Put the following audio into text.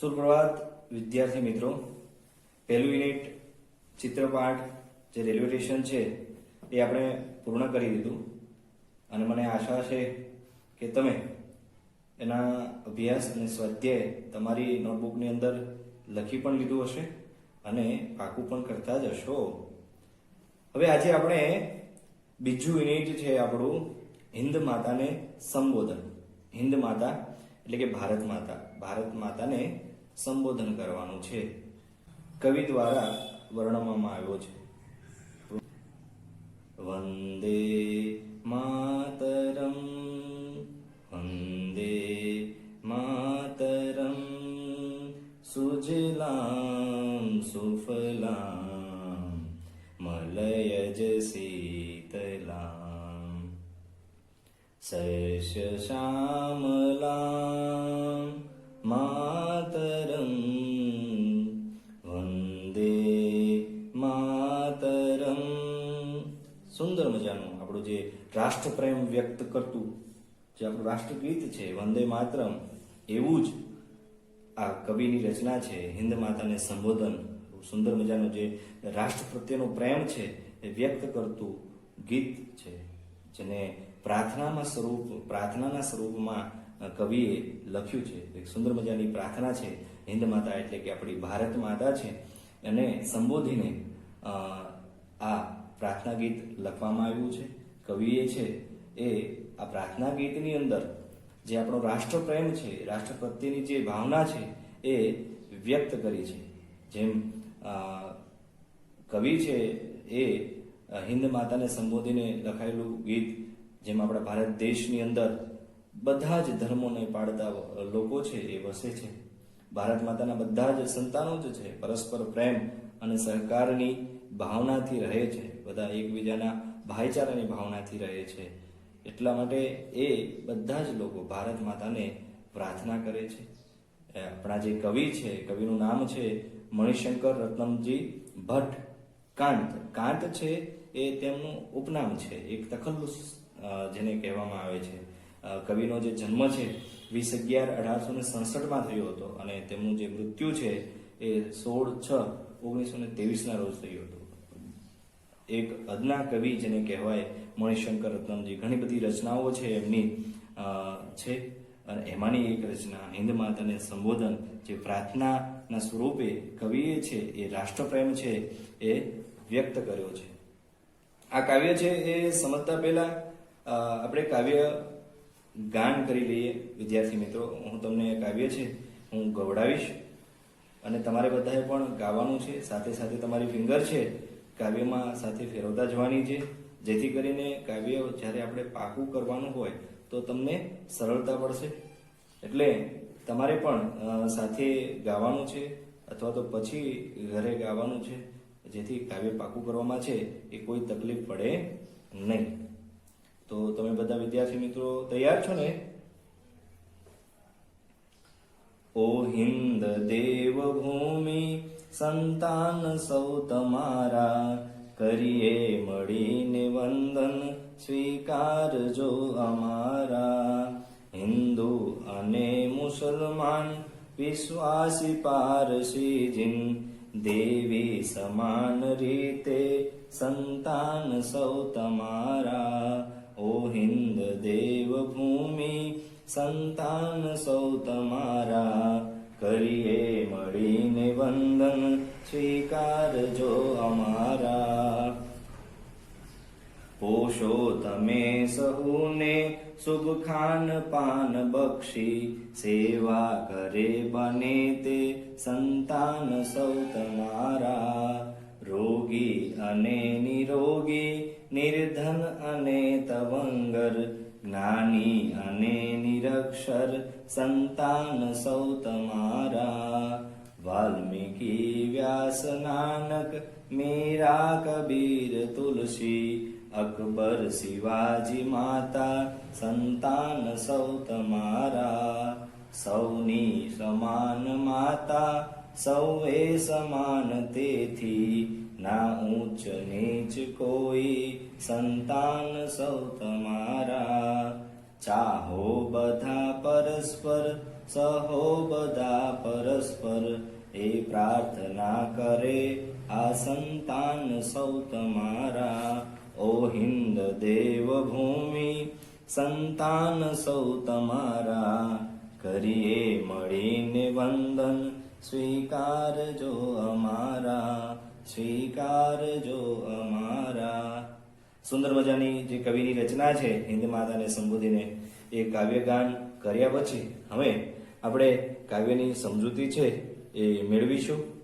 સુપ્રભાત, વિદ્યાર્થી મિત્રો, પહેલું યુનિટ ચિત્રપાઠ જે રેલવે સ્ટેશન છે, એ આપણે પૂર્ણ કરી દીધું. અને મને આશા છે કે તમે એના અભ્યાસ અને સ્વાધ્યાય તમારી નોટબુકની અંદર લખી પણ લીધું હશે અને પાકું પણ કરતા જ હશો. હવે આજે આપણે બીજું યુનિટ છે આપણું હિન્દ માતાને સંબોધન. હિન્દ માતા એટલે કે ભારત માતા. ભારત માતાને સંબોધન કરવાનું છે. કવિ દ્વારા વર્ણવવામાં આવ્યો છે. વંદે માતરમ વંદે માતરમ. સુજલામ, સુફલામ મલયજ શીતલામ. શ્યામલામ માતરમ વંદે માતરમ સુંદર મજાનું આપણું જે રાષ્ટ્રપ્રેમ વ્યક્ત કરતું, જે આપણું રાષ્ટ્રગીત છે, વંદે માતરમ, એવું જ આ કવિની રચના છે, હિન્દ માતાને સંબોધન સુંદર મજાનું જે રાષ્ટ્ર પ્રત્યેનો પ્રેમ છે, એ વ્યક્ત કરતું ગીત છે, જેને પ્રાર્થનામાં સ્વરૂપ, પ્રાર્થનાના સ્વરૂપમાં કવિએ લખ્યું છે. એક સુંદર મજાની પ્રાર્થના છે, હિન્દ માતા એટલે કે આપણી ભારત માતા છે. એને સંબોધીને આ પ્રાર્થના ગીત લખવામાં આવ્યું છે. કવિએ છે, એ આ પ્રાર્થના ગીતની અંદર જે આપણો રાષ્ટ્રપ્રેમ છે રાષ્ટ્ર પ્રત્યેની જે ભાવના છે, એ વ્યક્ત કરી છે. જેમ કવિ છે, એ હિન્દ માતાને સંબોધીને લખાયેલું ગીત જેમ આપણા ભારત દેશની અંદર બધા જ ધર્મોને પાળતા લોકો છે એ વસે છે. ભારત માતાના બધા જ સંતાનો જ છે. પરસ્પર પ્રેમ અને સહકારની ભાવનાથી રહે છે. બધા એકબીજાના ભાઈચારાની ભાવનાથી રહે છે. એટલા માટે એ બધા જ લોકો ભારત માતાને પ્રાર્થના કરે છે. આપણા જે કવિ છે, કવિનું નામ છે મણિશંકર રત્નમજી ભટ્ટ કાંત કાંત છે એ તેમનું ઉપનામ છે. એક તખલ્લુસ જેને કહેવામાં આવે છે. કવિનો જે જન્મ છે, વીસ અગિયાર અઢારસો ને સડસઠમાં થયો હતો અને તેમનું જે મૃત્યુ છે એ સોળ છ ઓગણીસો ને ત્રેવીસના રોજ થયું હતું. એક અદના કવિ જેને કહેવાય મણિશંકર રત્નમજી. ઘણી બધી રચનાઓ છે એમની છે. અને એમાંની એક રચના હિન્દ માતાને સંબોધન જે પ્રાર્થનાના સ્વરૂપે કવિએ છે, એ રાષ્ટ્રપ્રેમ છે, એ વ્યક્ત કર્યો છે. આ કાવ્ય છે એ સમજતા પહેલા આપણે કાવ્ય ગાન કરી લઈએ. વિદ્યાર્થી મિત્રો, હું તમને કાવ્ય છે, હું ગવડાવીશ. અને તમારે બધાએ પણ ગાવાનું છે, સાથે સાથે તમારી ફિંગર છે, કાવ્યમાં સાથે ફેરવતા જવાની છે. જેથી કરીને કાવ્ય જ્યારે આપણે પાકું કરવાનું હોય, તો તમને સરળતા પડશે એટલે તમારે પણ સાથે ગાવાનું છે, અથવા તો પછી ઘરે ગાવાનું છે, જેથી કાવ્ય પાકું કરવામાં છે, એ કોઈ તકલીફ પડે નહીં. તો તમે બધા વિદ્યાર્થી મિત્રો તૈયાર છો ને? ઓ હિન્દ દેવ ભૂમિ સંતાન સૌ તમારા. કરીએ મળીને વંદન સ્વીકારજો અમારા. હિન્દુ અને મુસલમાન, વિશ્વાસી પારસી જીન. દેવી સમાન રીતે સંતાન સૌ તમારા. ઓ હિન્દ દેવ ભૂમિ સંતાન સૌ તમારા કરીએ મળીને વંદન સ્વીકારજો અમારા. પોષો તમે સહુને, શુભ ખાન પાન બક્ષી. સેવા કરે બને તે સંતાન સૌ તમારા રોગી અને નિરોગી નિર્ધન અને તવંગર જ્ઞાની અને નિરક્ષર સંતાન સૌ તમારા વાલ્મીકી વ્યાસ નાનક મીરા કબીર તુલસી અકબર શિવાજી માતા સંતાન સૌ તમારા સૌની સમાન માતા સૌએ સમાન તેથી ના ઊંચ નીચ કોઈ. સંતાન સૌ તમારા. ચાહો બધા પરસ્પર, સહો બધા પરસ્પર. એ પ્રાર્થના કરે, આ સંતાન સૌ તમારા. ઓ હિન્દ દેવ ભૂમિ સંતાન સૌ તમારા. કરીએ મળીને વંદન સ્વીકારજો અમારા સ્વીકારજો અમારા. સુંદર મજાની જે કવિની રચના છે, હિન્દ માતાને સંબોધીને એ કાવ્યગાન કર્યા પછી હવે આપણે કાવ્યની સમજૂતી છે એ મેળવીશું.